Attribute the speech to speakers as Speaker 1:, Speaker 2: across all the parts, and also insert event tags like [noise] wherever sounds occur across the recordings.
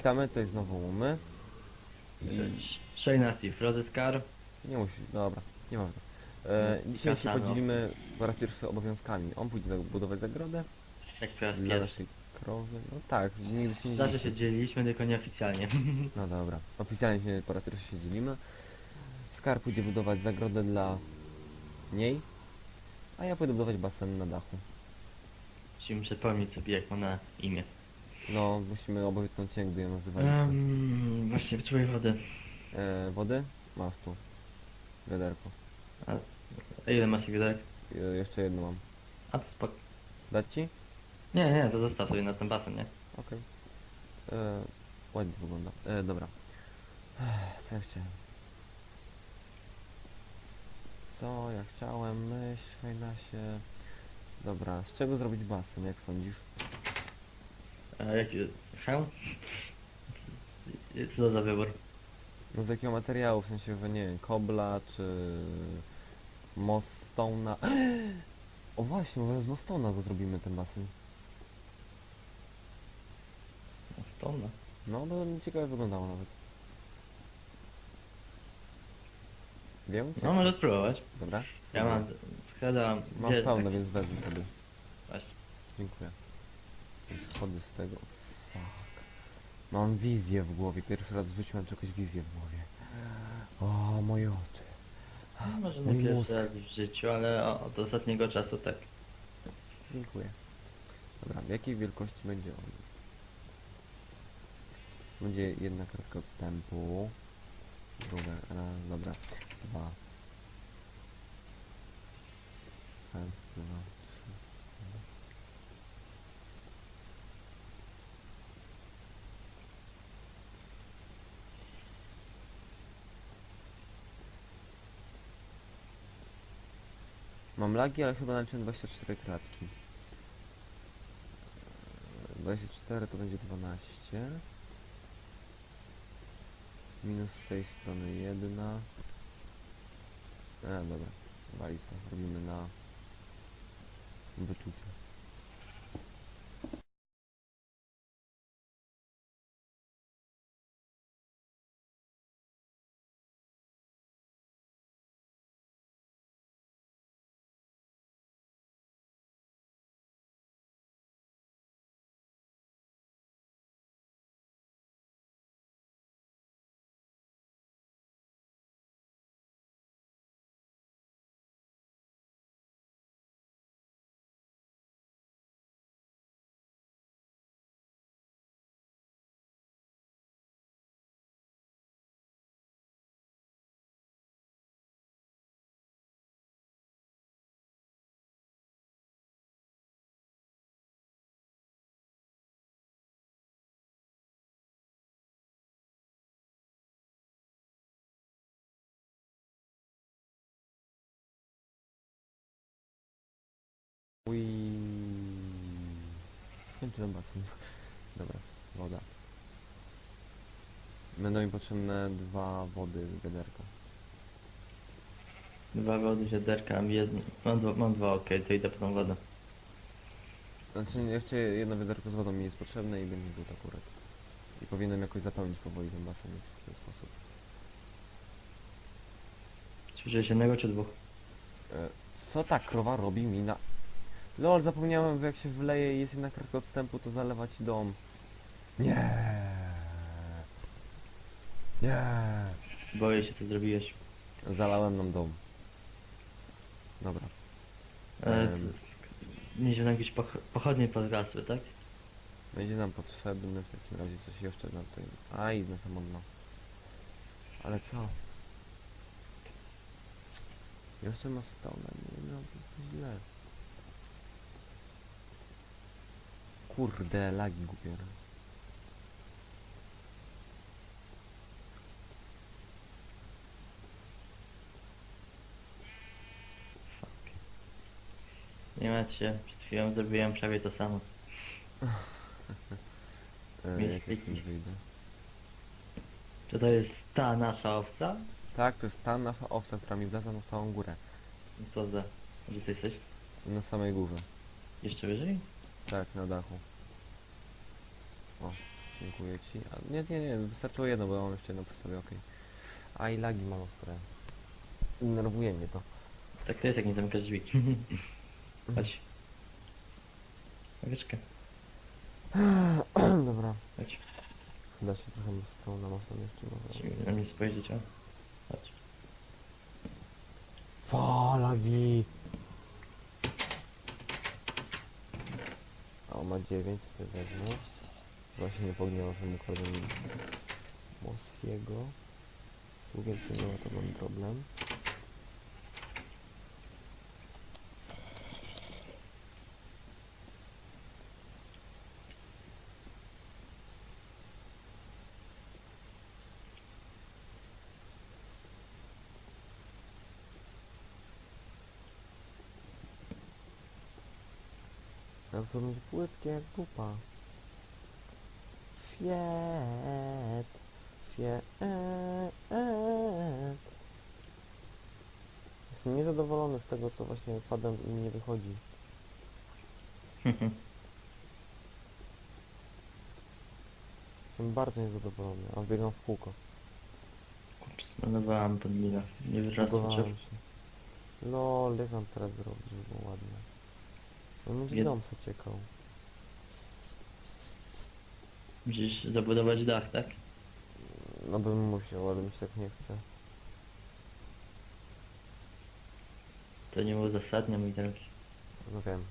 Speaker 1: Witamy, tutaj znowu my. I
Speaker 2: Shayna Steve, Rodyscar.
Speaker 1: nie musi, dobra, nieważne. E, dzisiaj się
Speaker 2: Kasano.
Speaker 1: podzielimy po raz pierwszy obowiązkami. On pójdzie budować zagrodę
Speaker 2: Jak
Speaker 1: dla naszej krowy. No tak, nigdy się nie
Speaker 2: Zawsze się dzieliliśmy, tylko nieoficjalnie. [laughs]
Speaker 1: No dobra, oficjalnie się po raz pierwszy się dzielimy. Skar pójdzie budować zagrodę dla niej, a ja pójdę budować basen na dachu.
Speaker 2: Musimy przypomnieć sobie, jak ma na imię.
Speaker 1: No, musimy obojętnąć jak gdy ją nazywaliśmy.
Speaker 2: Um, właśnie, potrzebuję wody.
Speaker 1: E, wody? Masz tu. Wiaderko.
Speaker 2: A ile masz wiaderek?
Speaker 1: E, jeszcze jedno mam.
Speaker 2: A to spoko.
Speaker 1: Dać ci?
Speaker 2: Nie, nie, to zostaw sobie na ten basen, nie?
Speaker 1: Okej. E, Ładnie to wygląda. E, dobra. Ech, Co ja chciałem? Co ja chciałem? Myśl na się. Dobra, z czego zrobić basen, jak sądzisz?
Speaker 2: A jaki... Hełm? Co to za wybór?
Speaker 1: No z jakiego materiału? W sensie, że nie wiem, kobla czy mostona. [gasps] O właśnie, może z mostona go zrobimy ten basen.
Speaker 2: Stona.
Speaker 1: No, to ciekawe wyglądało nawet. Wiem? Co?
Speaker 2: No, może spróbować.
Speaker 1: Dobra.
Speaker 2: Ja mam... Składam...
Speaker 1: Mam
Speaker 2: gdzie-
Speaker 1: pełno, więc wezmę sobie.
Speaker 2: Właśnie.
Speaker 1: Dziękuję. Schody z tego. Fuck. Mam wizję w głowie. Pierwszy raz w życiu mam czegoś wizję w głowie. O, moje oczy.
Speaker 2: No, może
Speaker 1: Mój
Speaker 2: nie pierwszy
Speaker 1: mózg.
Speaker 2: raz w życiu, ale o- od ostatniego czasu tak.
Speaker 1: Dziękuję. Dobra, w jakiej wielkości będzie on? Będzie jedna kratka odstępu. Druga, raz, dobra. Dwa. Raz, dwa, trzy. cztery. Mam lagi, ale chyba naliczyłem 24 kratki. Eee, 24 to będzie 12. Minus z tej strony 1. E, dobra. Wali to. Robimy na wyczucie. Ui. Skończyłem basen. Dobra, woda. Będą mi potrzebne dwa wody z wiaderka.
Speaker 2: Dwa wody, wiaderka, mam jedno. Mam dwa, mam dwa okej, to idę po tą wodę.
Speaker 1: Znaczy jeszcze jedno wiaderko z wodą mi jest potrzebne i będzie tu akurat. I powinienem jakoś zapełnić powoli ten basen w ten sposób.
Speaker 2: Ćwiczyłeś jednego czy dwóch?
Speaker 1: E, co ta krowa robi mi na... Lol, zapomniałem, że jak się wleje i jest jedna kratka odstępu, to zalewa ci dom. Nie. Nie.
Speaker 2: Boję się, co zrobiłeś.
Speaker 1: Zalałem nam dom. Dobra.
Speaker 2: E,
Speaker 1: Em.
Speaker 2: Nieźle nam jakieś poch pochodnie podgasły, tak?
Speaker 1: Będzie nam potrzebny w takim razie coś jeszcze na tym. A i na samotno. Ale co? Jeszcze ma stone, nie no to źle. Kurde, lagi gubione.
Speaker 2: Nie martw się, przed chwilą zrobiłem prawie to samo. [laughs]
Speaker 1: E,
Speaker 2: Mieć
Speaker 1: jak ja wyjdę?
Speaker 2: Czy to jest ta nasza owca?
Speaker 1: Tak, to jest ta nasza owca, która mi wleza na całą górę.
Speaker 2: Co za... Gdzie ty jesteś?
Speaker 1: Na samej górze.
Speaker 2: Jeszcze wyżej?
Speaker 1: Tak, na dachu. O. Dziękuję ci. A, nie, nie, nie, wystarczyło jedno, bo mam jeszcze jedno przy sobie, okej. A i lagi mam ostre. Nerwuje mnie to.
Speaker 2: Tak to jest, jak nie zamykasz drzwi. [laughs] Chodź. Ławeczkę, [clears throat]
Speaker 1: Dobra.
Speaker 2: chodź.
Speaker 1: Da się trochę strona, masz tam jeszcze
Speaker 2: Musimy
Speaker 1: może.
Speaker 2: na mnie spojrzeć, o. Chodź.
Speaker 1: Fa, lagi! Ma 9, sobie wezmę. Chyba się nie pogniewał, że mu kładę Mossiego. Tu więcej nie ma, to mam problem. To będzie płytkie jak dupa. Shit. Shit. Jestem niezadowolony z tego, co właśnie wpadam i mi nie wychodzi. [laughs] Jestem bardzo niezadowolony, a biegam w kółko.
Speaker 2: Kurczę, zmarnowałam pod mina. Nie wyrosło
Speaker 1: Zbugowałem się. Lol, jak mam teraz zrobić, żeby było ładnie? No będzie
Speaker 2: Jed-
Speaker 1: dom przeciekał.
Speaker 2: Musisz zabudować dach, tak?
Speaker 1: No bym musiał, ale mi się tak nie chce.
Speaker 2: To nie uzasadnia mój drogi.
Speaker 1: No wiem.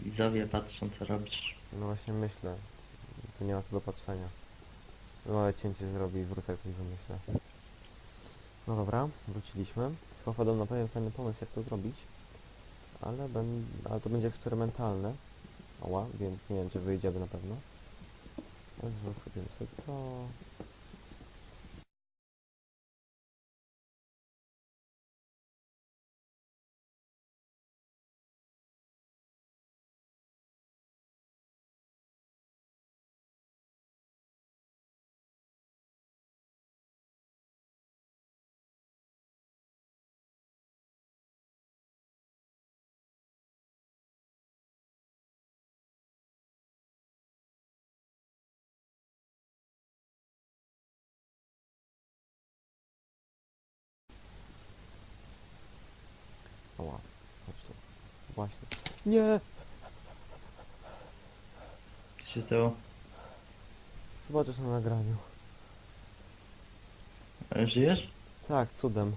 Speaker 2: Widzowie patrzą co robisz.
Speaker 1: No właśnie myślę. Tu nie ma co do patrzenia. Małe cięcie zrobi i wrócę jak coś wymyślę. No dobra, wróciliśmy. Chyba wpadłem na pewien fajny pomysł jak to zrobić. Ale, ben, ale to będzie eksperymentalne. Oła, więc nie wiem czy wyjdziemy na pewno. Zostawimy sobie to. Właśnie. Nie!
Speaker 2: Co się stało?
Speaker 1: Zobaczysz na nagraniu.
Speaker 2: Ale żyjesz?
Speaker 1: Tak, cudem.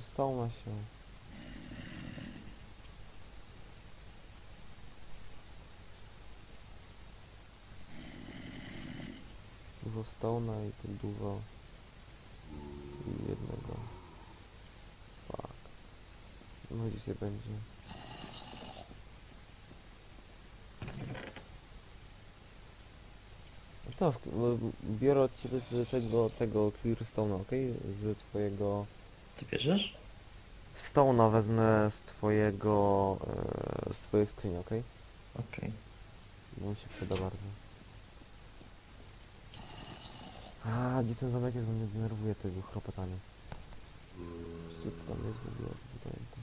Speaker 1: Clearstone'a? Znaczy Stone'a się. Dużo Stone'a i tu dużo jednego. Fuck. No dzisiaj będzie. To, biorę od ciebie z tego, tego Clearstone'a, okej? Z twojego...
Speaker 2: Ty bierzesz?
Speaker 1: Stone'a wezmę z twojego... E, z twojej skrzyni, okej?
Speaker 2: Okej.
Speaker 1: Bo mi się przyda bardzo. A, gdzie ten zamek jest, bo mnie denerwuje tego chropotanie. To tam jest w ogóle, nie pamiętam.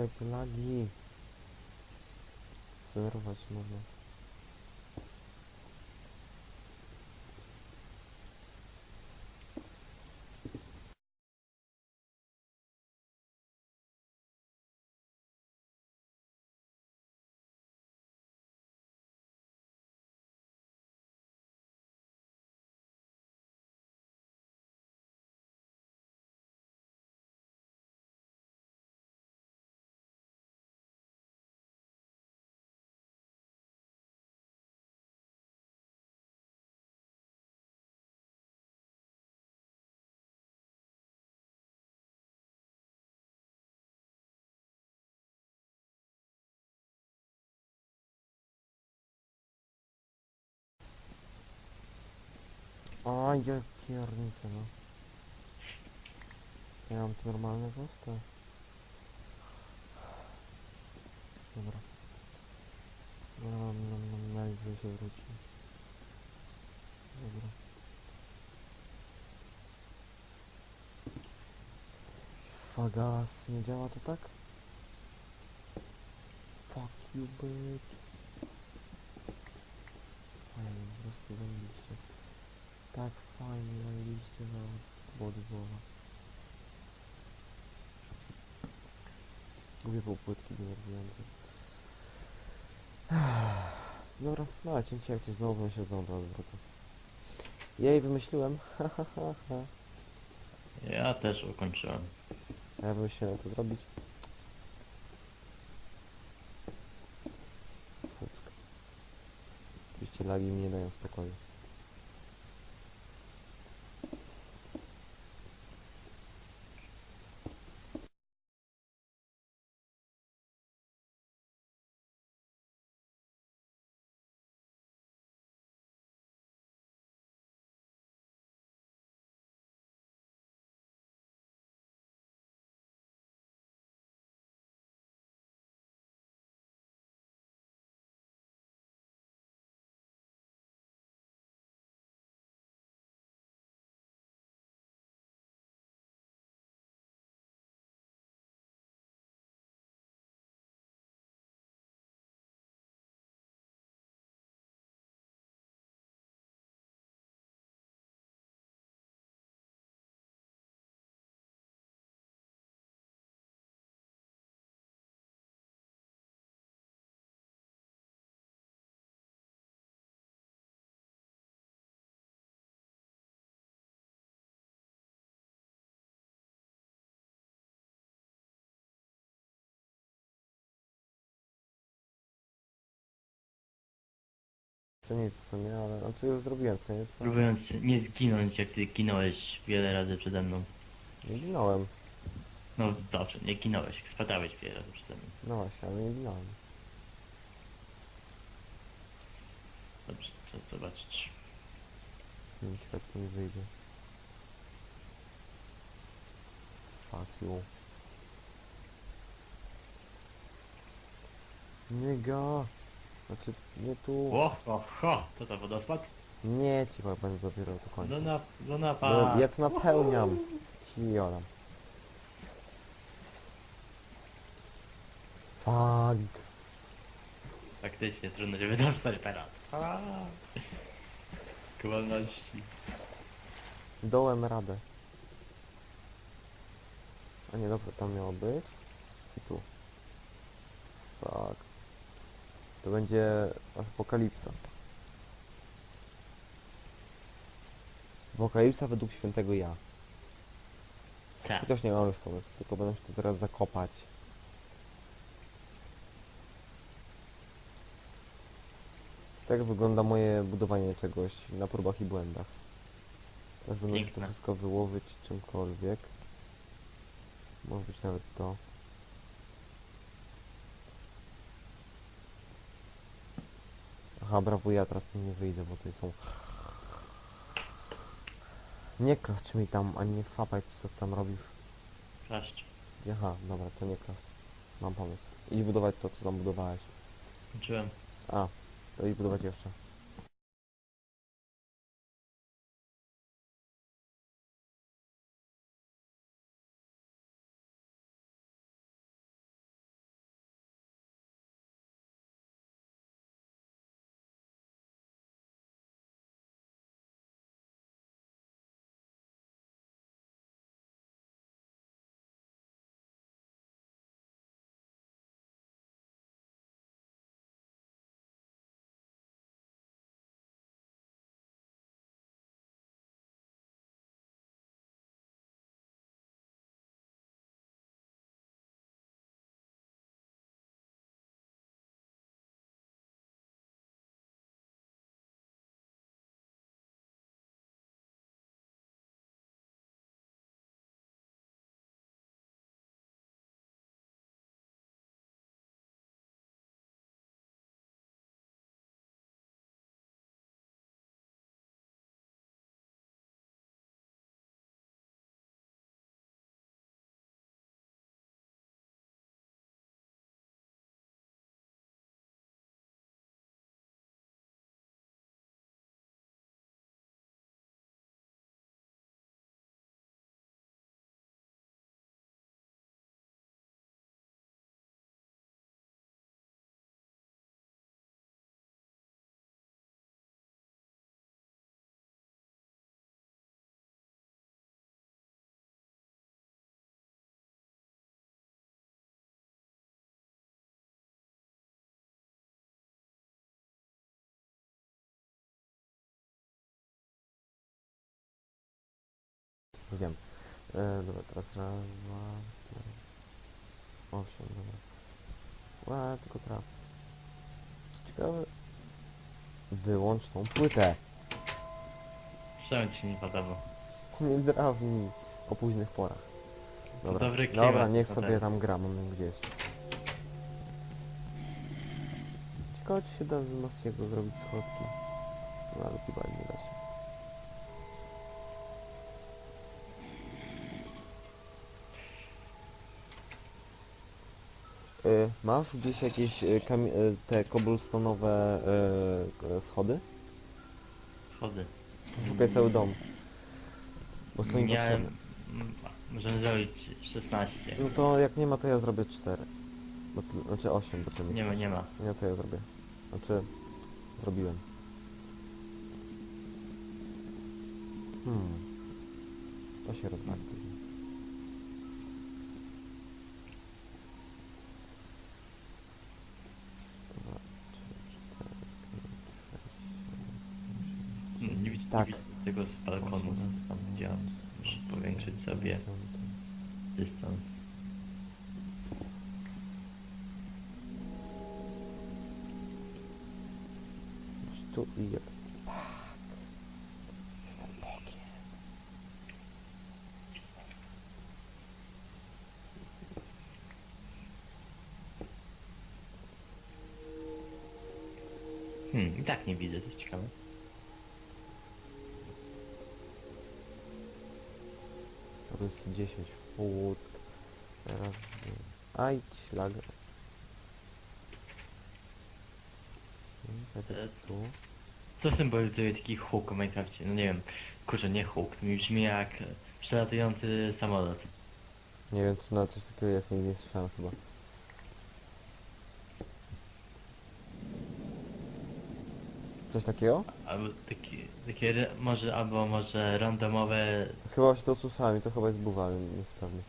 Speaker 1: Lol, jakie lagi. Można. A ja pierniczę no. Ja mam tu normalne proste. Dobra. No, no, no, no, najwyżej się wróci. Dobra. Fagas, nie działa to tak? Fuck you bitch. Fajnie, po prostu zajebiście. Tak fajnie zajebiście na wody głowa. Lubię półpłytki denerwujące. [sighs] Dobra, no cięcie jak coś znowu wymyślę, znowu do was wrócę. Jej, wymyśliłem. [laughs] Ha, ha, ha, ha.
Speaker 2: Ja też ukończyłem.
Speaker 1: A ja wymyśliłem jak to zrobić. Fuck. Oczywiście lagi mi nie dają spokoju. To nic w sumie, ale to już zrobiłem co nie? Co?
Speaker 2: Próbując nie zginąć, jak ty ginąłeś wiele razy przede mną.
Speaker 1: Nie ginąłem.
Speaker 2: No dobrze, nie ginąłeś, spadałeś wiele razy przede mną.
Speaker 1: No właśnie, ale nie ginąłem.
Speaker 2: Dobrze, chcę zobaczyć.
Speaker 1: Nie ciekawe co mi wyjdzie. Fuck you. Nigga! Znaczy, nie tu.
Speaker 2: O, o, ho, to to wodospad?
Speaker 1: Nie, ci chyba będę dopiero to kończył.
Speaker 2: No na, no na
Speaker 1: No,
Speaker 2: pa.
Speaker 1: ja to napełniam. Ci joram. Fuck.
Speaker 2: Faktycznie trudno się wydostać teraz. A. Wolności.
Speaker 1: Dołem radę. A nie, dobra, tam miało być. I tu. Fuck. To będzie apokalipsa. Apokalipsa według świętego ja.
Speaker 2: Tak.
Speaker 1: I też nie mam już pomysłu, tylko będę się to teraz zakopać. Tak wygląda moje budowanie czegoś na próbach i błędach. Teraz będę się to
Speaker 2: Piękne.
Speaker 1: wszystko wyłożyć czymkolwiek. Może być nawet to. Aha, brawo, ja teraz tu nie wyjdę, bo tutaj są... Nie klacz mi tam, ani nie fapaj, co tam robisz.
Speaker 2: Klaszcz.
Speaker 1: Aha, dobra, to nie klacz. Mam pomysł. Idź budować to, co tam budowałeś.
Speaker 2: Kończyłem.
Speaker 1: A, to idź budować jeszcze. Wiem. E, dobra, teraz raz, dwa, cztery, osiem, dobra. Ła, tylko traf. Ciekawe. Wyłącz tą płytę.
Speaker 2: Czemu ci nie podoba?
Speaker 1: Nie drażni o późnych porach. Dobra,
Speaker 2: dobry klimat,
Speaker 1: dobra niech sobie tam gra, mam gdzieś. Ciekawe czy się da z Massiego zrobić schodki. No ale chyba nie da się. Y, masz gdzieś jakieś y, y, te cobblestone'owe y, schody?
Speaker 2: Schody.
Speaker 1: Szukaj cały dom. Bo są mi
Speaker 2: Miałem...
Speaker 1: potrzebne.
Speaker 2: m, Możemy zrobić 16.
Speaker 1: No to jak nie ma, to ja zrobię 4. Bo ty, znaczy 8, bo ty
Speaker 2: Nie ma, nie ma.
Speaker 1: Nie, to ja zrobię. Znaczy, zrobiłem. Hmm. To się rozwali. później. Dwa, trzy, cztery, pięć, sześć, siedem,
Speaker 2: Mm, Nie widzę,
Speaker 1: Tak.
Speaker 2: tego z balkonu, więc tam widziałem. Muszę powiększyć sobie dystans.
Speaker 1: Tu i... Tak. Jestem Bogiem.
Speaker 2: Hmm, i tak nie widzę, to jest ciekawe.
Speaker 1: To jest 10 w Łuck. Teraz... Aj, ślag. Hmm, tak
Speaker 2: E,
Speaker 1: tu.
Speaker 2: Co symbolizuje taki huk w Minecrafcie? No nie wiem, kurczę, nie huk, to mi brzmi jak przelatujący samolot.
Speaker 1: Nie wiem, czy na coś takiego jest, nigdy nie słyszałem chyba. Coś takiego?
Speaker 2: Albo taki, takie, re- może, albo może randomowe
Speaker 1: Chyba właśnie to usłyszałem i to chyba jest buwa, ale nie jest pewny.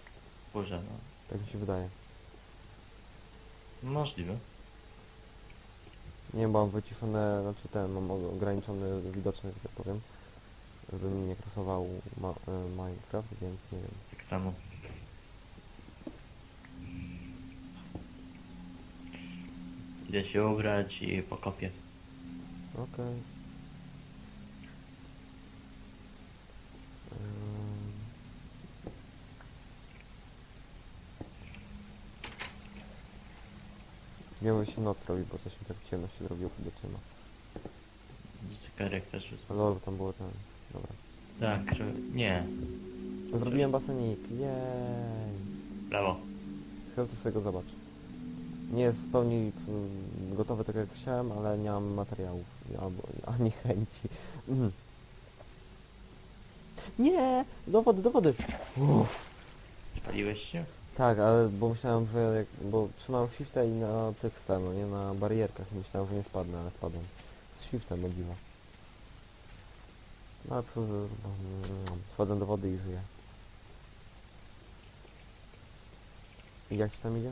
Speaker 2: burze, no.
Speaker 1: Tak mi się wydaje.
Speaker 2: Możliwe.
Speaker 1: Nie wiem, bo mam wyciszone, znaczy ten, mam ograniczony widoczność, że tak powiem. Żeby mi nie krasował ma, e, Minecraft, więc nie wiem.
Speaker 2: Tak samo. Idę się ubrać i pokopię.
Speaker 1: Okej. Ym. Wiem, że się noc robi, bo coś mi tak ciemno się zrobiło do ciemno.
Speaker 2: Zegarek też jest.
Speaker 1: No dobra, tam było ten. Dobra.
Speaker 2: Tak, że... nie.
Speaker 1: Zrobiłem basenik, jej!
Speaker 2: Brawo.
Speaker 1: Chyba to sobie go zobacz. Nie jest w pełni mm, gotowy tak jak chciałem, ale nie mam materiałów albo ani chęci. Mhm. Nie! Do wody, do wody! Uff.
Speaker 2: Spaliłeś się?
Speaker 1: Tak, ale bo myślałem, że jak, bo trzymałem shifta i na tych no nie na barierkach myślałem, że nie spadnę, ale spadłem. Z shiftem o dziwo. No a co, no, wchodzę do wody i żyję. I jak ci tam idzie?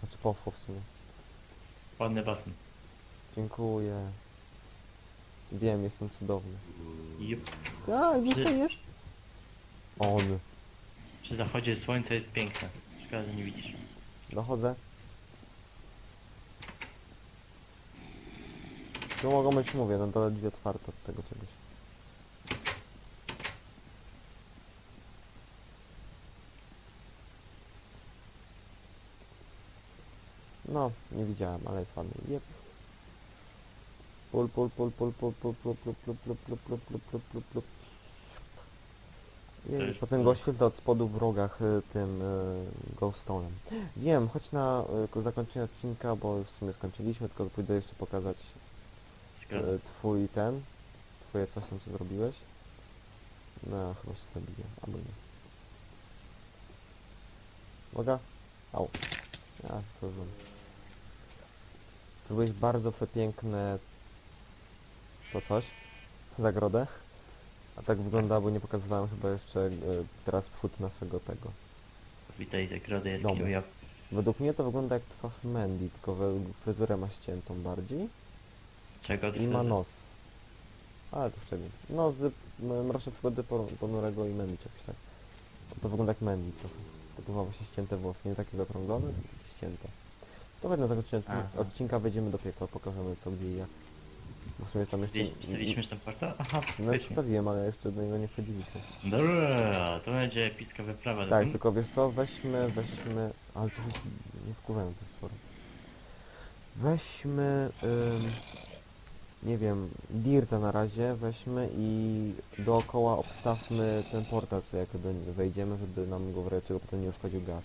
Speaker 1: Znaczy poszło w sumie.
Speaker 2: Ładny basen.
Speaker 1: Dziękuję. Wiem, jestem cudowny.
Speaker 2: Jup.
Speaker 1: A, gdzie to jest? On.
Speaker 2: Przy zachodzie słońca jest piękne. Szkoda, że nie widzisz.
Speaker 1: Dochodzę. Tu mogą być, mówię, na dole drzwi otwarte od tego czegoś. No, nie widziałem, ale jest ładny. Jep. Pul, pul, pul, pul, pul, pul, pul, pul, pul, pul, pul, pul, pul, pul, pul, pul.
Speaker 2: To
Speaker 1: Jej,
Speaker 2: jest
Speaker 1: potem go świetla od spodu w rogach y, tym y, glowstone'em. Wiem, chodź na y, zakończenie odcinka, bo już w sumie skończyliśmy, tylko pójdę jeszcze pokazać
Speaker 2: Szkoda.
Speaker 1: e, twój ten, twoje coś tam co zrobiłeś. No, chyba się zabiję, albo nie. Mogę? Au. Ja, to znam. Zrobiłeś bardzo przepiękne to coś, zagrodę. A tak wygląda, bo nie pokazywałem chyba jeszcze e, teraz przód naszego tego.
Speaker 2: Witaj zagrody
Speaker 1: Dobra.
Speaker 2: jaskiniowia.
Speaker 1: Według mnie to wygląda jak twarz Mandy, tylko fryzurę ma ściętą bardziej
Speaker 2: Czego
Speaker 1: i ma nos. Ale to szczegół. No z m, Mroczne Przygody Por- Ponurego i Mandy czegoś tak. To wygląda jak Mandy trochę. Tylko ma właśnie ścięte włosy, nie takie zakrąglone, tylko ścięte. To chodź na
Speaker 2: Aha.
Speaker 1: odcinka wejdziemy do piekła, pokażemy co, gdzie i jak. Bo w sumie tam jeszcze...
Speaker 2: Wstawiliśmy ten portal? Aha,
Speaker 1: No
Speaker 2: wstawiliśmy.
Speaker 1: wstawiłem, ale jeszcze do niego nie wchodziliśmy.
Speaker 2: Dobra, to będzie epicka wyprawa.
Speaker 1: Tak,
Speaker 2: dobra?
Speaker 1: tylko wiesz co, weźmy, weźmy... Ale to nie wkurzają te stwory. Weźmy... Ym, nie wiem, Dirta na razie weźmy i dookoła obstawmy ten portal, co jak do niego wejdziemy, żeby nam go w razie czego potem nie uszkodził gaz.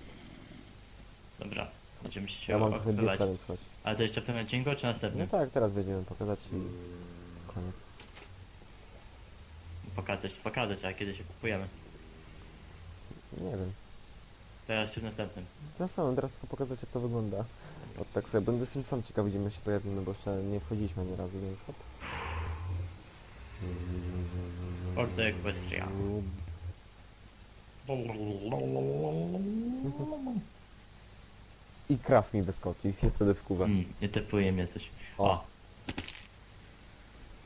Speaker 2: Dobra, będziemy się
Speaker 1: Ja mam trochę więc chodź.
Speaker 2: Ale to jeszcze w tym odcinku, czy
Speaker 1: No
Speaker 2: następnym?
Speaker 1: tak, teraz będziemy pokazać i koniec.
Speaker 2: Pokazać, pokazać, a kiedy się kupujemy.
Speaker 1: Nie wiem.
Speaker 2: Teraz czy w następnym?
Speaker 1: Ja sam teraz tylko pokazać jak to wygląda. Od tak sobie, będę jestem sam ciekaw, gdzie my się pojawimy, bo jeszcze nie wchodziliśmy ani razu, więc hop.
Speaker 2: Porto Equestria.
Speaker 1: I kraft mi wyskoczy i się wtedy wkuwa.
Speaker 2: Mm, nie tepuje mnie coś.
Speaker 1: O.
Speaker 2: O,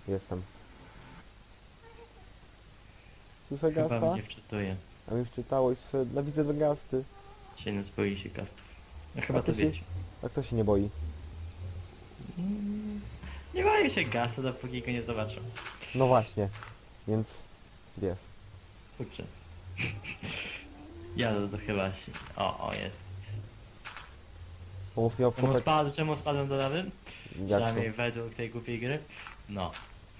Speaker 1: Jestem. Słyszę
Speaker 2: chyba
Speaker 1: gasta?
Speaker 2: mnie wczytuje.
Speaker 1: A mi wczytało i słyszę, no widzę dwa gasty.
Speaker 2: Się nie boi się kastów. No chyba
Speaker 1: A
Speaker 2: to
Speaker 1: ty się-
Speaker 2: wiecie.
Speaker 1: A kto się nie boi?
Speaker 2: Mm, Nie boję się gasa, dopóki go nie zobaczę.
Speaker 1: No właśnie. Więc wiesz.
Speaker 2: Kurczę. Ja to, to chyba się... O, o jest.
Speaker 1: Pomóż mi
Speaker 2: Czemu,
Speaker 1: obkopać.
Speaker 2: spadł, czemu spadłem do lawy?
Speaker 1: Jak
Speaker 2: Przynajmniej
Speaker 1: to?
Speaker 2: według tej głupiej gry. No,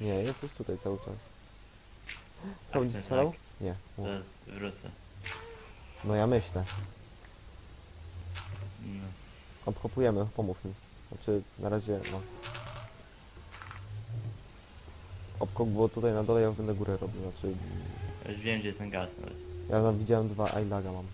Speaker 1: Nie, jesteś tutaj cały czas. Kto
Speaker 2: Tak,
Speaker 1: będzie
Speaker 2: tak,
Speaker 1: strzelał? Nie. O.
Speaker 2: zaraz wrócę.
Speaker 1: No ja myślę.
Speaker 2: No.
Speaker 1: Obkopujemy, pomóż mi. Znaczy, na razie, no. Obkop było tutaj na dole, ja będę górę robił, znaczy...
Speaker 2: Już wiem, gdzie jest ten gaz nawet.
Speaker 1: Ja tam widziałem dwa iLaga mam.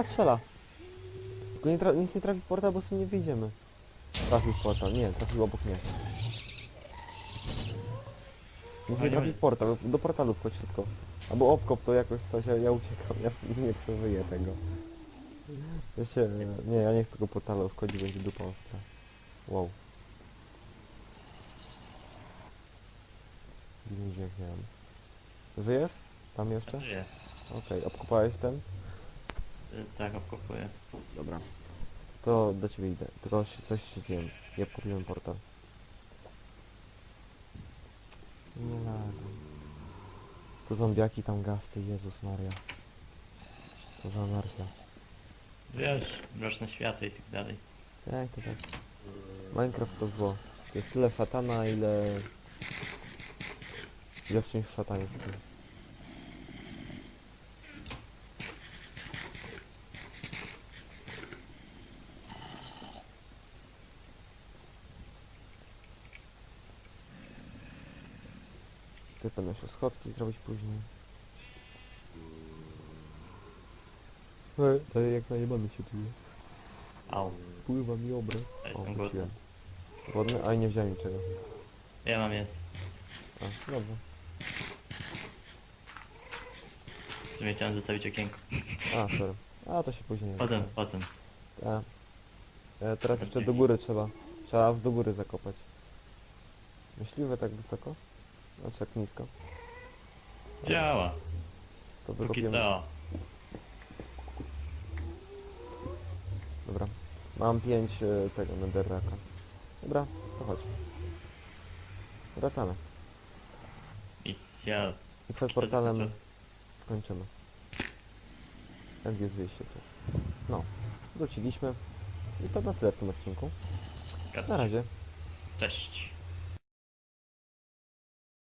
Speaker 1: A, strzela! Tylko nie tra niech nie trafi w portal, bo sobie nie wyjdziemy. Trafił w portal, nie, trafił obok mnie. Niech nie
Speaker 2: Chodź,
Speaker 1: trafi
Speaker 2: chodź.
Speaker 1: w portal, do portalu wchodź szybko. Albo obkop to jakoś coś, ja, ja uciekam, ja sobie nie przeżyję tego. Ja się, nie, ja nie chcę tego portalu, wchodzi będzie dupa ostra. Wow. Nie wiem. Żyjesz? Tam jeszcze?
Speaker 2: Żyję.
Speaker 1: Okej, obkopałeś ten?
Speaker 2: Y, Tak, obkopuję.
Speaker 1: Dobra. To do ciebie idę. Tylko się- coś się dzieje. Ja kupiłem portal. Nie laguj. Tu zombiaki, tam gasty, Jezus Maria. To za anarchia.
Speaker 2: Wiesz, mroczne światy i tak dalej.
Speaker 1: Tak, to tak. Minecraft to zło. Jest tyle szatana, ile... Ile wciąż szatan jest. w tym. Ty będę się schodki zrobić później. Ej, ale jak najebany się czuję.
Speaker 2: Au.
Speaker 1: Pływa mi obraz.
Speaker 2: Ja
Speaker 1: O,
Speaker 2: jestem
Speaker 1: wróciłem. Głodny? A nie wziąłem niczego.
Speaker 2: Ja mam jest.
Speaker 1: A, dobrze.
Speaker 2: W sumie chciałem zostawić okienko.
Speaker 1: A, sorry. A, to się później...
Speaker 2: Potem, potem.
Speaker 1: A. E, teraz jeszcze do góry trzeba. Trzeba aż do góry zakopać. Myśliwe tak wysoko? Znaczy tak nisko.
Speaker 2: Działa.
Speaker 1: To wykopiemy.
Speaker 2: co.
Speaker 1: Dobra. Mam pięć e, tego netherraka. Dobra, to chodź. Wracamy.
Speaker 2: I ja...
Speaker 1: I przed portalem kończymy. Jak jest wyjście tu? No. Wróciliśmy. I to na tyle w tym odcinku. Na razie.
Speaker 2: Cześć.